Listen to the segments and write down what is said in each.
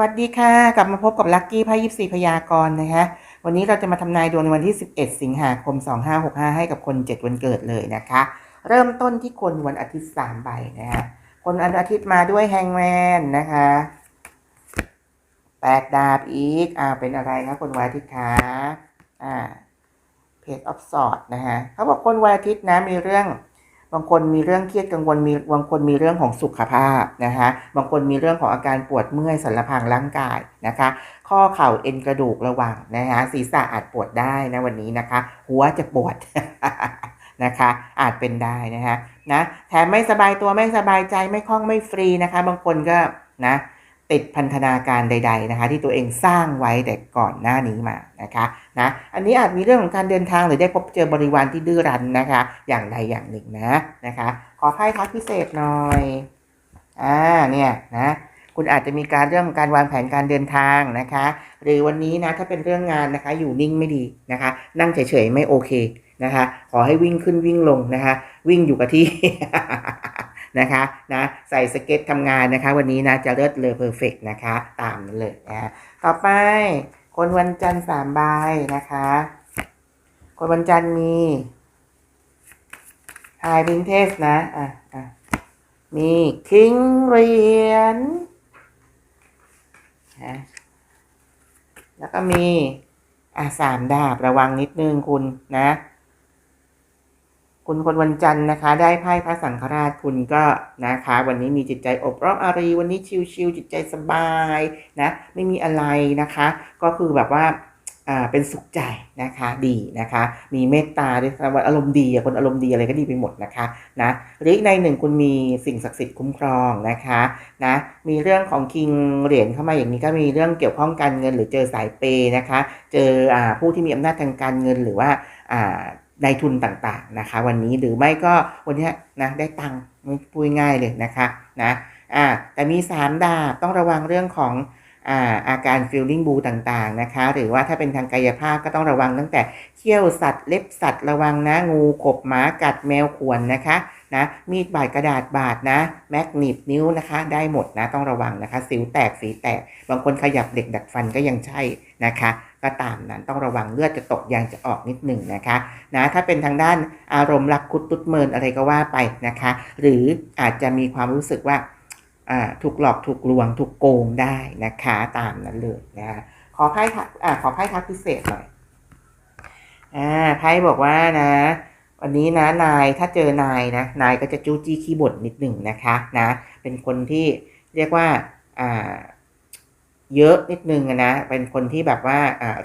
วัสดีค่ะ กลับมาพบกับลัคกี้ไพ่ยิปซีพยากรณ์นะคะ วันนี้เราจะมาทำนายดวงในวันที่ 11 สิงหาคม 2565 ให้กับคน 7 วันเกิดเลยนะคะ เริ่มต้นที่คนวันอาทิตย์3ใบนะคะคนวันอาทิตย์มาด้วยแฮงแมนนะคะแปดดาบอีกอ่าเป็นอะไรคะคนวันอาทิตย์คะอ่าเพจออฟสอดนะคะเขาบอกคนวันอาทิตย์นะมีเรื่อง บางคนมีเรื่องเครียดกังวลมีบางคนมีเรื่องของสุขภาพนะคะบางคนมีเรื่องของอาการปวดเมื่อยสันหลังร่างกายนะคะ ข้อเข่าเอ็นกระดูกระหว่างนะคะศีรษะอาจปวดได้นะวันนี้นะคะ หัวจะปวดนะคะอาจเป็นได้นะคะนะแถมไม่สบายตัวไม่สบายใจไม่คล่องไม่ฟรีนะคะ บางคนก็นะ ติดพันธนาการใด ๆนะคะ ที่ตัวเองสร้างไว้แต่ก่อนหน้านี้มานะคะนะอันนี้อาจมีเรื่องของการเดินทางหรือได้พบเจอบริวารที่ดื้อรั้นนะคะ อย่างใดอย่างหนึ่งนะนะคะ ขอไพ่ทักพิเศษหน่อยอ่าเนี่ยนะคุณอาจจะมีการเรื่องของการวางแผนการเดินทางนะคะ หรือวันนี้นะถ้าเป็นเรื่องงานนะคะ อยู่นิ่งไม่ดีนะคะ นั่งเฉยๆไม่โอเคนะคะ ขอให้วิ่งขึ้นวิ่งลงนะคะ วิ่งอยู่กับที่ นะคะนะใส่สเก็ตทำงานนะคะ วันนี้นะจะเลิศเลอเพอร์เฟกนะคะ ตามนั้นเลยนะต่อไป คนวันจันทร์สามใบนะคะ คนวันจันทร์มีไฮพินเทสนะอะอะมีคิงเหรียญนะแล้วก็มีอะสามดาบระวังนิดนึงคุณนะ คุณคนวันจันทร์นะคะ ได้ไพ่พระสังฆราชคุณก็นะคะ วันนี้มีจิตใจอบรมอารี วันนี้ชิลๆจิตใจสบายนะไม่มีอะไรนะคะ ก็คือแบบว่าอ่าเป็นสุขใจนะคะดีนะคะ มีเมตตาด้วยนะว่าอารมณ์ดีคนอารมณ์ดีอะไรก็ดีไปหมดนะคะนะหรือในหนึ่งคุณมีสิ่งศักดิ์สิทธิ์คุ้มครองนะคะนะมีเรื่องของคิงเหรียญเข้ามาอย่างนี้ก็มีเรื่องเกี่ยวข้องการเงิน หรือเจอสายเปย์นะคะ เจออ่าผู้ที่มีอำนาจทางการเงินหรือว่า อ่านายทุนต่างๆนะคะ วันนี้หรือไม่ก็วันนี้นะได้ตังค์พูดง่ายเลยนะคะนะอ่าแต่มี 3 ดาบต้องระวังเรื่องของอาอาการ feeling blue ต่างๆนะคะ หรือว่าถ้าเป็นทางกายภาพก็ต้องระวังตั้งแต่เขี้ยวสัตว์เล็บสัตว์ระวังนะงูขบหมากัดแมวข่วนนะคะนะมีดบาดกระดาษบาดนะแมกนีบนิ้วนะคะ ได้หมดนะต้องระวังนะคะ สิวแตกสีแตก บางคนขยับเด็กดัดฟันก็ยังใช่นะคะก็ตามนั้นต้องระวังเลือดจะตกยางจะออกนิดหนึ่งนะคะนะถ้าเป็นทางด้านอารมณ์รักคุดตุดเมินอะไรก็ว่าไปนะคะ หรืออาจจะมีความรู้สึกว่าถูกหลอกถูกลวงถูกโกงได้นะคะตามนั้นเลยนะขอไพ่ทักอ่าขอไพ่ทักพิเศษหน่อยอ่าไพ่บอกว่านะ วันนี้นะนายถ้าเจอนายนะนายก็จะจู้จี้ขี้บ่นนิดหนึ่งนะคะนะเป็นคนที่เรียกว่าอ่า เยอะนิดนึงนะ เป็นคนที่แบบว่า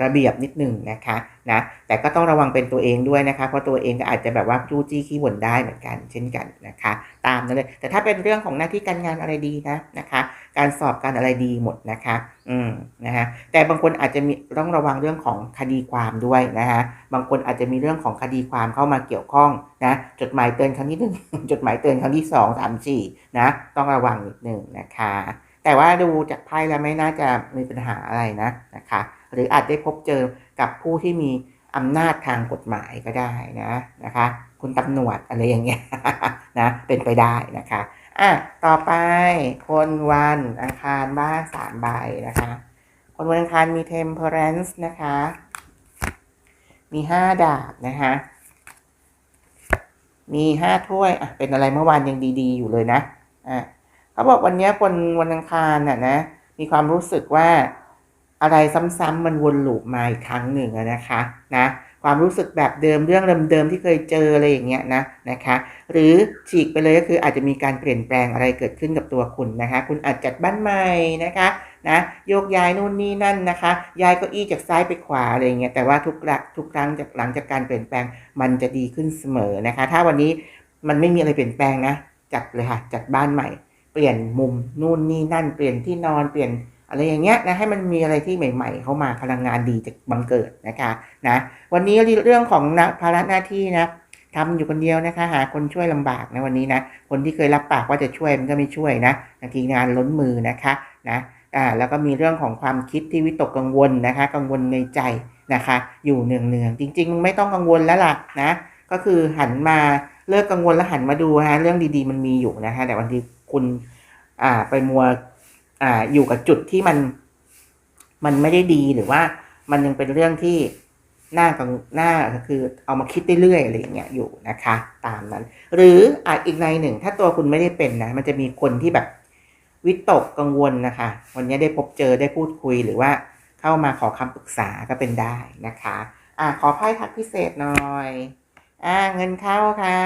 ระเบียบนิดนึงนะคะนะ แต่ก็ต้องระวังเป็นตัวเองด้วยนะคะ เพราะตัวเองก็อาจจะแบบว่าจู้จี้ขี้บ่นได้เหมือนกัน เช่นกันนะคะ ตามนั้นเลย แต่ถ้าเป็นเรื่องของหน้าที่การงานอะไรดีนะนะคะ การสอบการอะไรดีหมดนะคะ อืมนะฮะ แต่บางคนอาจจะมีต้องระวังเรื่องของคดีความด้วยนะฮะบางคนอาจจะมีเรื่องของคดีความเข้ามาเกี่ยวข้องนะ จดหมายเตือนครั้งที่หนึ่งจดหมายเตือนครั้งที่สองสามสี่นะ ต้องระวังนิดหนึ่งนะคะ แต่ว่าดูจากไพ่แล้วไม่น่าจะมีปัญหาอะไรนะนะคะ หรืออาจได้พบเจอกับผู้ที่มีอำนาจทางกฎหมายก็ได้นะนะคะ คุณตำรวจอะไรอย่างเงี้ยนะเป็นไปได้นะคะอะต่อไปคนวันอังคารบ้านสามใบนะคะ คนวันอังคารมี temperance นะคะ มีห้าดาบนะคะมีห้าถ้วยอะเป็นอะไรเมื่อวานยังดี ๆ อยู่เลยนะอะ เขาบอกวันนี้คนวันอังคารน่ะนะมีความรู้สึกว่าอะไรซ้ำๆมันวนลูปมาอีกครั้งหนึ่งนะคะนะความรู้สึกแบบเดิมเรื่องเดิมๆที่เคยเจออะไรอย่างเงี้ยนะนะคะ หรือฉีกไปเลยก็คืออาจจะมีการเปลี่ยนแปลงอะไรเกิดขึ้นกับตัวคุณนะคะ คุณอาจจัดบ้านใหม่นะคะนะโยกย้ายนู่นนี่นั่นนะคะ ย้ายเก้าอี้จากซ้ายไปขวาอะไรอย่างเงี้ยแต่ว่าทุกทุกครั้งจากหลังจากการเปลี่ยนแปลงมันจะดีขึ้นเสมอนะคะ ถ้าวันนี้มันไม่มีอะไรเปลี่ยนแปลงนะจัดเลยค่ะจัดบ้านใหม่ เปลี่ยนมุมนู่นนี่นั่นเปลี่ยนที่นอนเปลี่ยนอะไรอย่างเงี้ยนะให้มันมีอะไรที่ใหม่ ๆ เข้ามาพลังงานดีจะบังเกิดนะคะนะวันนี้เรื่องของนะภาระหน้าที่นะทำอยู่คนเดียวนะคะ หาคนช่วยลำบากนะวันนี้นะคนที่เคยรับปากว่าจะช่วยมันก็ไม่ช่วยนะบางทีงานล้นมือนะคะนะอ่าแล้วก็มีเรื่องของความคิดที่วิตกกังวลนะคะ กังวลในใจนะคะ อยู่เนืองๆจริงๆไม่ต้องกังวลแล้วล่ะนะก็คือหันมาเลิกกังวลแล้วหันมาดูฮะเรื่องดีๆ มันมีอยู่นะฮะแต่บางที คุณอ่าไปมัวอ่าอยู่กับจุดที่มัน มันไม่ได้ดีหรือว่ามันยังเป็นเรื่องที่น่ากังน่าคือเอามาคิดเรื่อยๆอะไรอย่างเงี้ยอยู่นะคะ ตามนั้น หรืออาจอีกในหนึ่ง ถ้าตัวคุณไม่ได้เป็นนะ มันจะมีคนที่แบบวิตกกังวลนะคะ วันนี้ได้พบเจอได้พูดคุยหรือว่าเข้ามาขอคำปรึกษาก็เป็นได้นะคะ อ่าขอไพ่ทักพิเศษหน่อย อ่าเงินเข้าค่ะ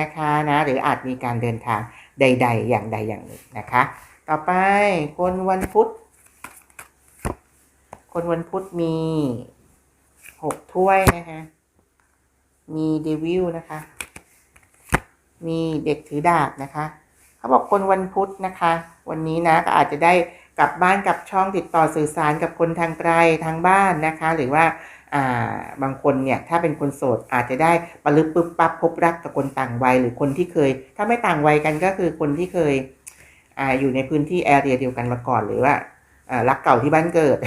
นะคะนะ หรืออาจมีการเดินทาง ใด ๆ อย่างใดอย่างหนึ่งนะคะ ต่อไปคนวันพุธ คนวันพุธมีหกถ้วยนะคะ มีเดวิลนะคะ มีเด็กถือดาบนะคะ เขาบอกคนวันพุธนะคะ วันนี้นะก็อาจจะได้ กลับบ้านกลับช่องติดต่อสื่อสารกับคนทางไกลทางบ้านนะคะ หรือว่าบางคนเนี่ยถ้าเป็นคนโสดอาจจะได้ปลึกปึ๊บปั๊บพบรักกับคนต่างวัยหรือคนที่เคย ถ้าไม่ต่างวัยกันก็คือคนที่เคยออยู่ในพื้นที่แอเรียเดียวกันมาก่อนหรือว่ารักเก่าที่บ้านเกิด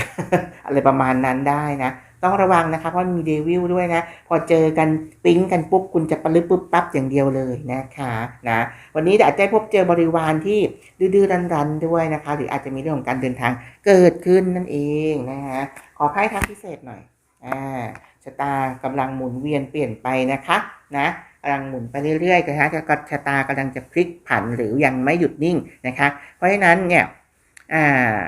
อะไรประมาณนั้นได้นะ ต้องระวังนะคะเพราะมีเดวิลด้วยนะ พอเจอกันปิ๊งกันปุ๊บคุณจะปลึบปุ๊บปั๊บอย่างเดียวเลยนะคะนะวันนี้อาจจะได้พบเจอบริวารที่ดื้อๆรันๆด้วยนะคะ หรืออาจจะมีเรื่องของการเดินทางเกิดขึ้นนั่นเองนะคะขอไพ่ทักพิเศษหน่อยอ่าชะตากำลังหมุนเวียนเปลี่ยนไปนะคะนะกำลังหมุนไปเรื่อยๆนะคะจะชะตากำลังจะพลิกผันหรือยังไม่หยุดนิ่งนะคะ เพราะฉะนั้นเนี่ยอ่า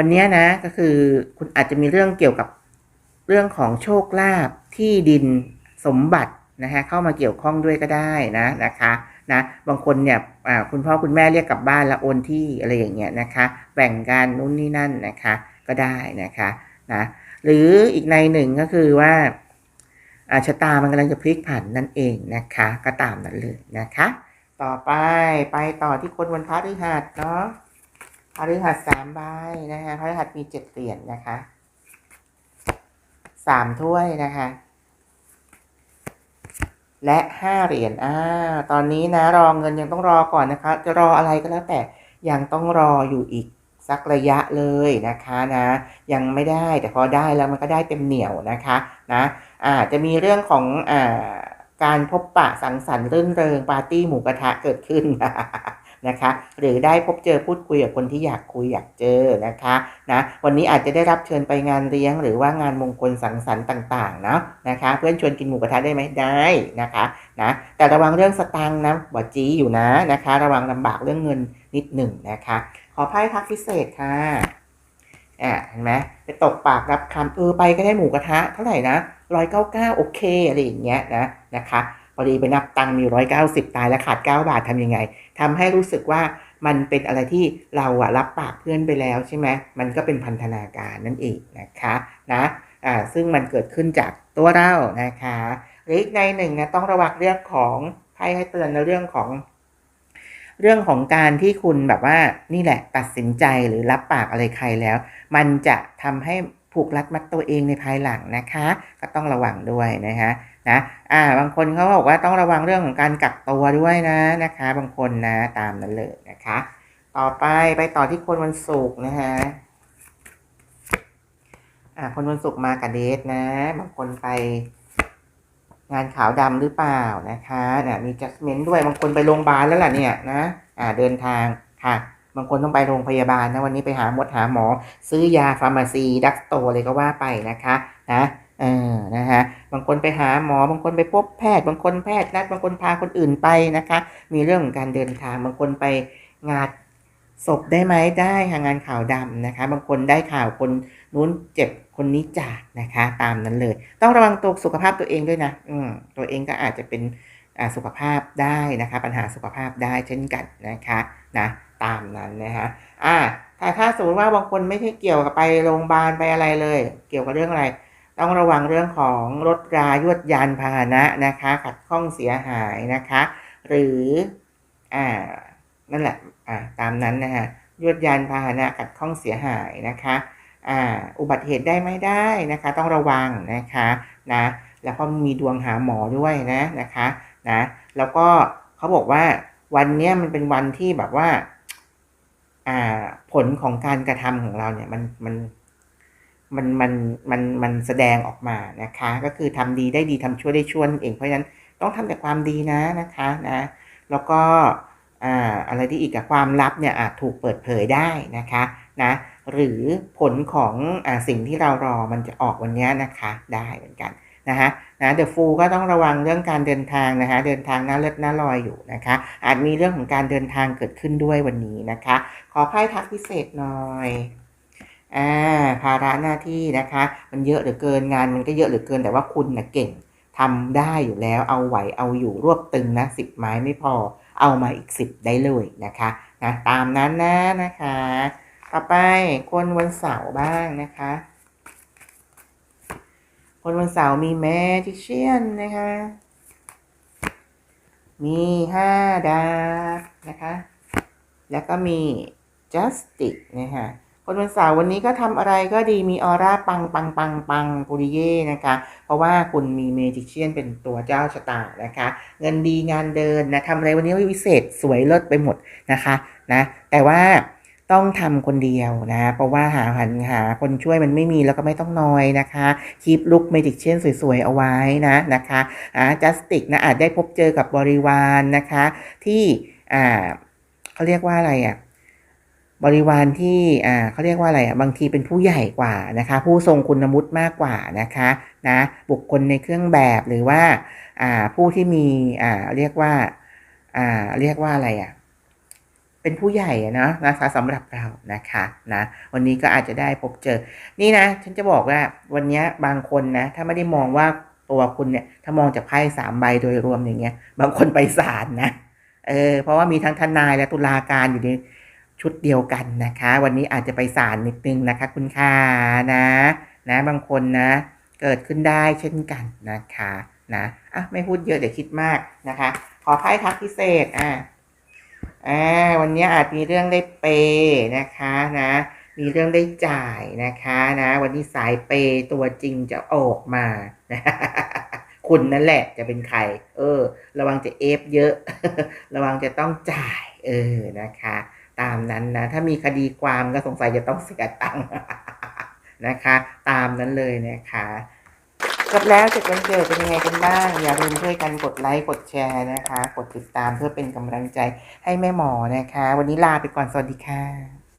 วันนี้นะก็คือคุณอาจจะมีเรื่องเกี่ยวกับเรื่องของโชคลาภที่ดินสมบัตินะฮะเข้ามาเกี่ยวข้องด้วยก็ได้นะนะคะนะบางคนเนี่ยคุณพ่อคุณแม่เรียกกลับบ้านแล้วโอนที่อะไรอย่างเงี้ยนะคะแบ่งกันนู่นนี่นั่นนะคะก็ได้นะคะนะหรืออีกในหนึ่งก็คือว่าอาชะตามันกำลังจะพลิกผันนั่นเองนะคะก็ตามนั้นเลยนะคะ ต่อไปไปต่อที่คนวันพฤหัสเนาะ พฤหัสสามใบนะคะพฤหัสมีเจ็ดเหรียญนะคะสามถ้วยนะคะ และห้าเหรียญอ่าตอนนี้นะรอเงินยังต้องรอก่อนนะคะ จะรออะไรก็แล้วแต่ยังต้องรออยู่อีกสักระยะเลยนะคะนะ ยังไม่ได้แต่พอได้แล้วมันก็ได้เต็มเหนียวนะคะนะอ่าจะมีเรื่องของอ่าการพบปะสังสรรค์รื่นเริงปาร์ตี้หมูกระทะเกิดขึ้น นะคะ หรือได้พบเจอพูดคุยกับคนที่อยากคุยอยากเจอนะคะนะวันนี้อาจจะได้รับเชิญไปงานเลี้ยง หรือว่างานมงคลสังสรรค์ต่างๆเนาะนะคะ เพื่อนชวนกินหมูกระทะได้ไหมได้นะคะนะแต่ระวังเรื่องสตังค์นะบอจีอยู่นะนะคะ ระวังลำบากเรื่องเงินนิดหนึ่งนะคะ ขอไพ่ทักพิเศษค่ะอ่าเห็นไหมไปตกปากรับคำเออไปก็ได้หมูกระทะเท่าไหร่นะร้อยเก้าเก้าโอเคอะไรอย่างเงี้ยนะนะคะ พอดีไปนับตังมีร้อยเก้าสิบตายแล้วขาดเก้าบาททำยังไงทำให้รู้สึกว่ามันเป็นอะไรที่เราอะรับปากเพื่อนไปแล้วใช่ไหมมันก็เป็นพันธนาการนั่นเองนะคะนะอ่าซึ่งมันเกิดขึ้นจากตัวเรานะคะหรืออีกในหนึ่งนะต้องระวังเรื่องของไพ่ให้เตือนในเรื่องของ เรื่องของการที่คุณแบบว่านี่แหละตัดสินใจหรือรับปากอะไรใครแล้ว มันจะทำให้ผูกรัดมัดตัวเองในภายหลังนะคะ ก็ต้องระวังด้วยนะคะ นะอ่าบางคนเขาบอกว่าต้องระวังเรื่องของการกักตัวด้วยนะนะคะ บางคนนะตามนั้นเลยนะคะ ต่อไปไปต่อที่คนวันศุกร์นะฮะอ่าคนวันศุกร์มากับเดทนะ บางคนไปงานขาวดำหรือเปล่านะคะเนี่ยมีจัสเมนด้วยบางคนไปโรงพยาบาลแล้วล่ะเนี่ยนะอ่าเดินทางค่ะ บางคนต้องไปโรงพยาบาลนะวันนี้ไปหาหมดหาหมอ ซื้อยาฟาร์มาซีดักสโตอะไรก็ว่าไปนะคะนะ เออนะฮะบางคนไปหาหมอ บางคนไปพบแพทย์ บางคนแพทย์นัด บางคนพาคนอื่นไปนะคะ มีเรื่องของการเดินทาง บางคนไปงานศพได้ไหมได้ค่ะงานข่าวดำนะคะ บางคนได้ข่าวคนนู้นเจ็บคนนี้จากนะคะ ตามนั้นเลย ต้องระวังตัวสุขภาพตัวเองด้วยนะ อืมตัวเองก็อาจจะเป็นอ่าสุขภาพได้นะคะ ปัญหาสุขภาพได้เช่นกันนะคะนะตามนั้นนะคะอ่าถ้าถ้าสมมติว่าบางคนไม่ใช่เกี่ยวกับไปโรงพยาบาลไปอะไรเลย เกี่ยวกับเรื่องอะไร ต้องระวังเรื่องของรถรายวดยานพาหนะนะคะ ขัดข้องเสียหายนะคะ หรืออ่านั่นแหละอ่าตามนั้นนะฮะยวดยานพาหนะขัดข้องเสียหายนะคะอ่าอุบัติเหตุได้ไม่ได้นะคะ ต้องระวังนะคะนะแล้วก็มีดวงหาหมอด้วยนะนะคะนะแล้วก็เขาบอกว่าวันนี้มันเป็นวันที่แบบว่า อ่าผลของการกระทำของเราเนี่ย มันมัน มันมันมันมันแสดงออกมานะคะ ก็คือทำดีได้ดีทำชั่วได้ชั่วนั่นเองเพราะฉะนั้นต้องทำแต่ความดีนะนะคะนะแล้วก็อ่าอะไรที่อีกกับความลับเนี่ยอาจถูกเปิดเผยได้นะคะนะหรือผลของอ่าสิ่งที่เรารอมันจะออกวันนี้นะคะได้เหมือนกันนะฮะนะเดอะฟูก็ต้องระวังเรื่องการเดินทางนะคะเดินทางหน้าเลือดหน้าลอยอยู่นะคะ อาจมีเรื่องของการเดินทางเกิดขึ้นด้วยวันนี้นะคะ ขอไพ่ทักพิเศษหน่อย อ่าภาระหน้าที่นะคะ มันเยอะเหลือเกินงานมันก็เยอะเหลือเกิน แต่ว่าคุณนะเก่งทำได้อยู่แล้วเอาไหวเอาอยู่รวบตึงนะสิบไม้ไม่พอ เอามาอีกสิบได้เลยนะคะนะตามนั้นนะนะคะ ต่อไปคนวันเสาร์บ้างนะคะ คนวันเสาร์มีแมจิเชียนนะคะ มีห้าดาบนะคะ แล้วก็มี justice นะคะ คนวันเสาร์วันนี้ก็ทำอะไรก็ดีมีออร่าปังปังปังปังปุริเย่นะคะ เพราะว่าคุณมีเมจิเชียนเป็นตัวเจ้าชะตานะคะ เงินดีงานเดินนะทำอะไรวันนี้วิเศษสวยเลิศไปหมดนะคะนะแต่ว่าต้องทำคนเดียวนะ เพราะว่าหาหันหาคนช่วยมันไม่มีแล้วก็ไม่ต้องนอยนะคะคีปลุกเมจิกเชียนสวยๆ เอาไว้นะนะคะอ่าจัสติกนะอาจได้พบเจอกับบริวารนะคะ ที่อ่าเขาเรียกว่าอะไรอะ บริวารที่อ่าเขาเรียกว่าอะไรอะบางทีเป็นผู้ใหญ่กว่านะคะ ผู้ทรงคุณวุฒิมากกว่านะคะนะบุคคลในเครื่องแบบหรือว่าอ่าผู้ที่มีอ่าเรียกว่าอ่าเรียกว่าอะไรอะเป็นผู้ใหญ่เนาะนะคะสำหรับเรานะคะนะวันนี้ก็อาจจะได้พบเจอ นี่นะ ฉันจะบอกว่าวันนี้บางคนนะ ถ้าไม่ได้มองว่าตัวคุณเนี่ย ถ้ามองจากไพ่สามใบโดยรวมอย่างเงี้ย บางคนไปศาลนะเออเพราะว่ามีทั้งทนายและตุลาการอยู่ใน ชุดเดียวกันนะคะ วันนี้อาจจะไปศาลนิดนึงนะคะ คุณค่านะ นะ บางคนนะ เกิดขึ้นได้เช่นกันนะคะนะอะไม่พูดเยอะเดี๋ยวคิดมากนะคะ ขอไพ่ทักพิเศษอะอ่าวันนี้อาจมีเรื่องได้เปย์นะคะนะ มีเรื่องได้จ่ายนะคะนะ วันนี้สายเปย์ตัวจริงจะออกมานะคุณนั่นแหละจะเป็นใคร เออ ระวังจะเอฟเยอะ ระวังจะต้องจ่าย เออนะคะ ตามนั้นนะ ถ้ามีคดีความก็สงสัยจะต้องเสียตังค์นะคะ ตามนั้นเลยนะคะจบแล้วเสร็จวันเกิดเป็นยังไงกันบ้าง อย่าลืมช่วยกันกดไลค์กดแชร์นะคะ กดติดตามเพื่อเป็นกำลังใจให้แม่หมอนะคะ วันนี้ลาไปก่อนสวัสดีค่ะ